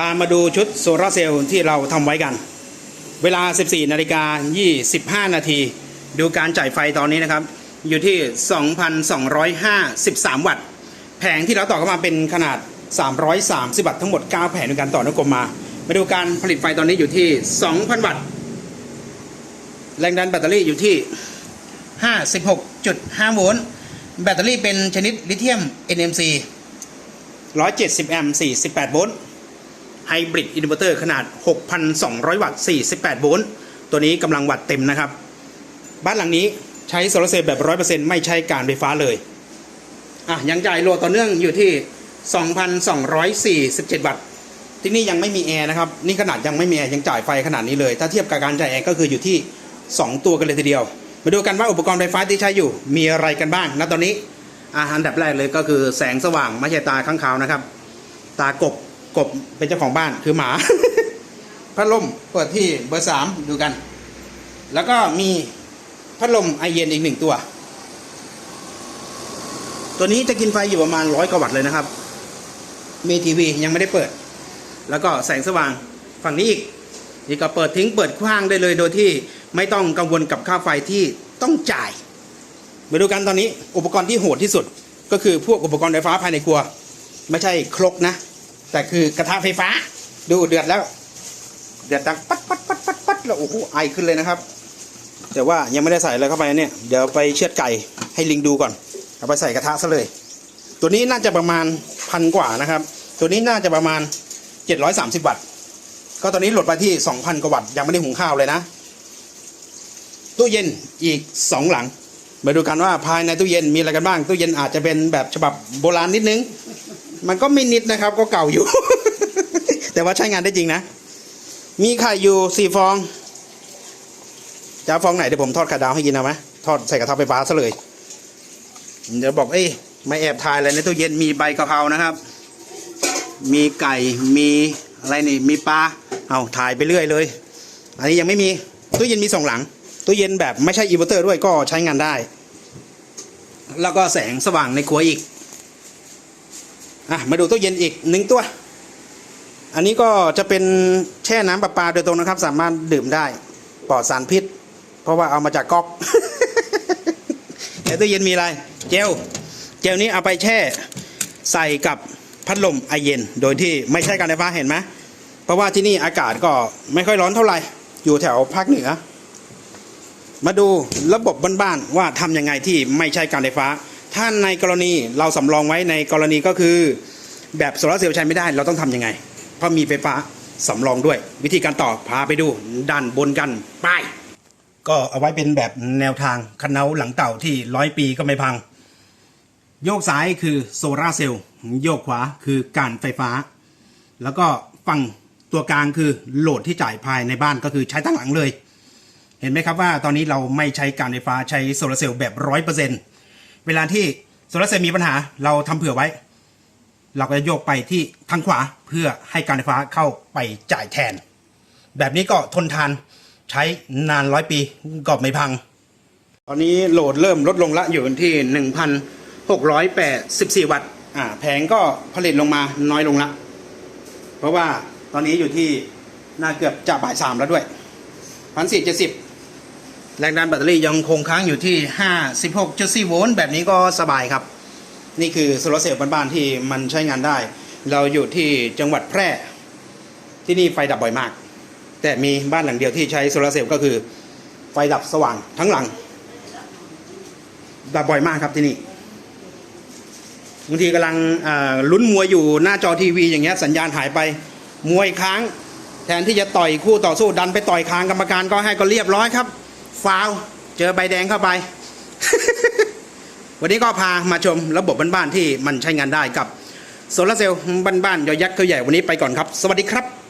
พามาดูชุดโซลาร์เซลล์ที่เราทำไว้กัน เวลา 14นาฬิกา25 นาที ดูการจ่ายไฟตอนนี้นะครับ อยู่ที่ 2,253 วัตต์ แผงที่เราต่อเข้ามาเป็นขนาด 330 วัตต์ทั้งหมด 9 แผงในการต่อนกลมมา มาดูการผลิตไฟตอนนี้อยู่ที่ 2,000 วัตต์ แรงดันแบตเตอรี่อยู่ที่ 56.5 โวลต์ แบตเตอรี่เป็นชนิดลิเธียม NMC 170 แอมป์ 48 โวลต์ ไฮบริดอินเวอร์เตอร์ขนาด 6,200 วัตต์ 48 โวลต์ ตัวนี้กำลังวัตต์เต็มนะครับ บ้านหลังนี้ใช้โซลาร์เซลล์แบบ 100%ไม่ใช่การไฟฟ้าเลย อะ ยังจ่ายโหลดต่อเนื่องอยู่ที่ 2,247 วัตต์ ที่นี่ยังไม่มีแอร์นะครับ นี่ขนาดยังไม่มีแอร์ยังจ่ายไฟขนาดนี้เลย ถ้าเทียบกับการจ่ายแอร์ก็คืออยู่ที่ 2 ตัวกันเลยทีเดียว มาดูกันว่าอุปกรณ์ไฟฟ้าที่ใช้อยู่มีอะไรกันบ้างณตอนนี้อาอันดับแรกเลยก็คือแสงสว่างไม่ใช่ตาข้างขาวนะครับ ตากบ กบเป็นเจ้าของบ้านคือหมา พัดลมเปิดที่เบอร์สามดูกัน แล้วก็มีพัดลมไอเย็นอีกหนึ่งตัว ตัวนี้จะกินไฟอยู่ประมาณร้อยกว่าวัตต์เลยนะครับ มีทีวียังไม่ได้เปิด แล้วก็แสงสว่างฝั่งนี้อีกนี่ก็เปิดทิ้งเปิดขว้างได้เลยโดยที่ไม่ต้องกังวลกับค่าไฟที่ต้องจ่ายมาดูกันตอนนี้อุปกรณ์ที่โหดที่สุด ก็คือพวกอุปกรณ์ไฟฟ้าภายในครัว ไม่ใช่ครกนะ แต่คือกระทะไฟฟ้า ดูเดือดแล้ว เดือดดังปัดปัดปัดปัดปัดแล้วโอ้โหไอขึ้นเลยนะครับ แต่ว่ายังไม่ได้ใส่อะไรเข้าไปเนี่ยเดี๋ยวไปเชือดไก่ให้ลิงดูก่อนเอาไปใส่กระทะซะเลย ตัวนี้น่าจะประมาณพันกว่านะครับ ตัวนี้น่าจะประมาณ 730 วัตต์ก็ตอนนี้โหลดไปที่ 2,000 กว่าวัตต์ยังไม่ได้หุงข้าวเลยนะตู้เย็นอีก 2 หลัง มาดูกันว่าภายในตู้เย็นมีอะไรกันบ้าง ตู้เย็นอาจจะเป็นแบบฉบับโบราณนิดนึง มันก็ไม่นิดนะครับ ก็เก่าอยู่ แต่ว่าใช้งานได้จริงนะ มีไข่อยู่สี่ฟอง จะฟองไหนเดี๋ยวผมทอดไข่ดาวให้กินเอาไหมทอดใส่กระทะไฟฟ้าซะเลย เดี๋ยวบอกเอ้ยไม่แอบถ่ายอะไรในตู้เย็นมีใบกะเพรานะครับ มีไก่มีอะไรนี่มีปลาเอาถ่ายไปเรื่อยเลย อันนี้ยังไม่มีตู้เย็นมีสองหลังตู้เย็นแบบไม่ใช่อินเวอร์เตอร์ด้วยก็ใช้งานได้ แล้วก็แสงสว่างในครัวอีก อะมาดูตู้เย็นอีกหนึ่งตัว อันนี้ก็จะเป็นแช่น้ำประปาโดยตรงนะครับ สามารถดื่มได้ปลอดสารพิษ เพราะว่าเอามาจากก๊อกในตู้เย็นมีอะไร เจลเจลนี้เอาไปแช่ใส่กับพัดลมไอเย็น โดยที่ไม่ใช่การไฟฟ้าเห็นไหมเพราะว่าที่นี่อากาศก็ไม่ค่อยร้อนเท่าไหร่ อยู่แถวภาคเหนือ มาดูระบบบ้านๆว่าทำยังไงที่ไม่ใช่การไฟฟ้า ถ้าในกรณีเราสำรองไว้ในกรณีก็คือ แบบโซลาร์เซลล์ใช้ไม่ได้เราต้องทำยังไง เพราะมีไฟฟ้าสำรองด้วย วิธีการต่อพาไปดูด้านบนกันไปก็เอาไว้เป็นแบบแนวทางคันเนาหลังเต่าที่ร้อยปีก็ไม่พัง โยกซ้ายคือโซลาร์เซลล์โยกขวาคือการไฟฟ้า แล้วก็ฝั่งตัวกลางคือโหลดที่จ่ายภายในบ้านก็คือใช้ตั้งหลังเลย เห็นไหมครับว่าตอนนี้เราไม่ใช้การไฟฟ้าใช้โซลาร์เซลล์แบบร้อยเปอร์เซ็นต์ เวลาที่โซลาร์เซลล์มีปัญหา เราทำเผื่อไว้ เราก็จะโยกไปที่ทางขวาเพื่อให้การไฟฟ้าเข้าไปจ่ายแทน แบบนี้ก็ทนทานใช้นานร้อยปีก็ไม่พัง ตอนนี้โหลดเริ่มลดลงละอยู่ที่ 1,684 วัตต์อ่าแผงก็ผลิตลงมาน้อยลงละเพราะว่าตอนนี้อยู่ที่น่าเกือบจะบ่ายสามแล้วด้วยพันสี่เจ็ดสิบ แรงดันแบตเตอรี่ยังคงค้างอยู่ที่ 56.4 โวลต์แบบนี้ก็สบายครับ นี่คือโซลาร์เซลล์บ้านๆที่มันใช้งานได้ เราอยู่ที่จังหวัดแพร่ ที่นี่ไฟดับบ่อยมาก แต่มีบ้านหลังเดียวที่ใช้โซลาร์เซลล์ก็คือ ไฟดับสว่างทั้งหลัง ดับบ่อยมากครับที่นี่บางทีกำลังลุ้นมวยอยู่หน้าจอทีวีอย่างเงี้ยสัญญาณหายไปมวยค้าง แทนที่จะต่อยคู่ต่อสู้ดันไปต่อยค้างกรรมการก็ให้ก็เรียบร้อยครับ ฟาว เจอใบแดงเข้าไป วันนี้ก็พามาชมระบบบ้านๆที่มันใช้งานได้กับโซลาร์เซลล์บ้านๆยอยักษ์เขาใหญ่วันนี้ไปก่อนครับ สวัสดีครับ